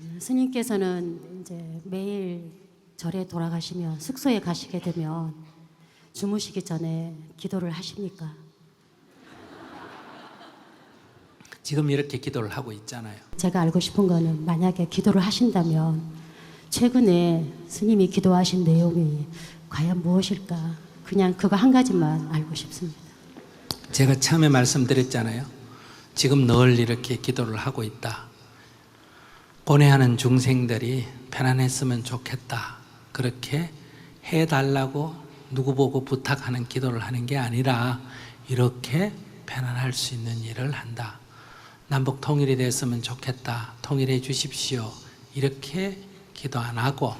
음, 스님께서는 이제 매일 절에 돌아가시면 숙소에 가시게 되면 주무시기 전에 기도를 하십니까? 지금 이렇게 기도를 하고 있잖아요. 제가 알고 싶은 거는 만약에 기도를 하신다면 최근에 스님이 기도하신 내용이 과연 무엇일까? 그냥 그거 한 가지만 알고 싶습니다. 제가 처음에 말씀드렸잖아요. 지금 늘 이렇게 기도를 하고 있다. 고뇌하는 중생들이 편안했으면 좋겠다. 그렇게 해달라고 누구 보고 부탁하는 기도를 하는 게 아니라 이렇게 편안할 수 있는 일을 한다. 남북 통일이 됐으면 좋겠다. 통일해 주십시오. 이렇게 기도 안 하고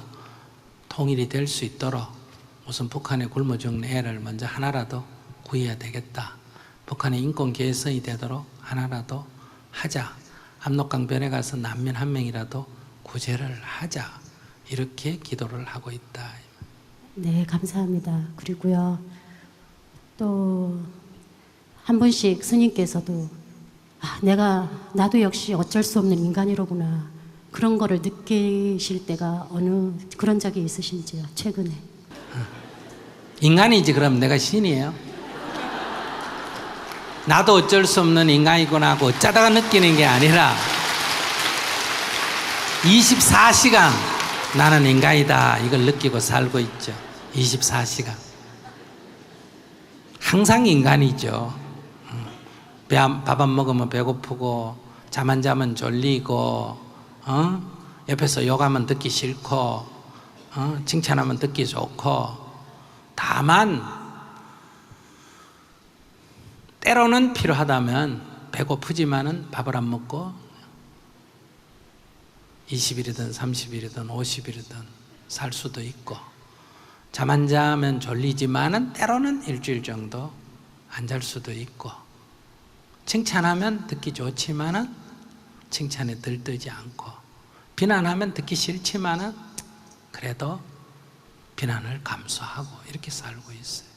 통일이 될 수 있도록 우선 북한의 굶어 죽는 애를 먼저 하나라도 구해야 되겠다. 북한의 인권 개선이 되도록 하나라도 하자. 압록강변에 가서 난민 한 명이라도 구제를 하자. 이렇게 기도를 하고 있다. 네, 감사합니다. 그리고요, 또, 한 분씩 스님께서도, 아, 내가, 나도 역시 어쩔 수 없는 인간이로구나. 그런 거를 느끼실 때가 어느, 그런 적이 있으신지요, 최근에. 인간이지 그럼 내가 신이에요? 나도 어쩔 수 없는 인간이구나 하고 어쩌다가 느끼는 게 아니라 24시간 나는 인간이다 이걸 느끼고 살고 있죠 24시간 항상 인간이죠 밥 안 먹으면 배고프고 잠 안 자면 졸리고 어? 옆에서 욕하면 듣기 싫고 어? 칭찬하면 듣기 좋고 다만 때로는 필요하다면 배고프지만은 밥을 안 먹고 20일이든 30일이든 50일이든 살 수도 있고 잠 안 자면 졸리지만은 때로는 일주일 정도 안 잘 수도 있고 칭찬하면 듣기 좋지만은 칭찬에 들뜨지 않고 비난하면 듣기 싫지만은 그래도 비난을 감수하고 이렇게 살고 있어요.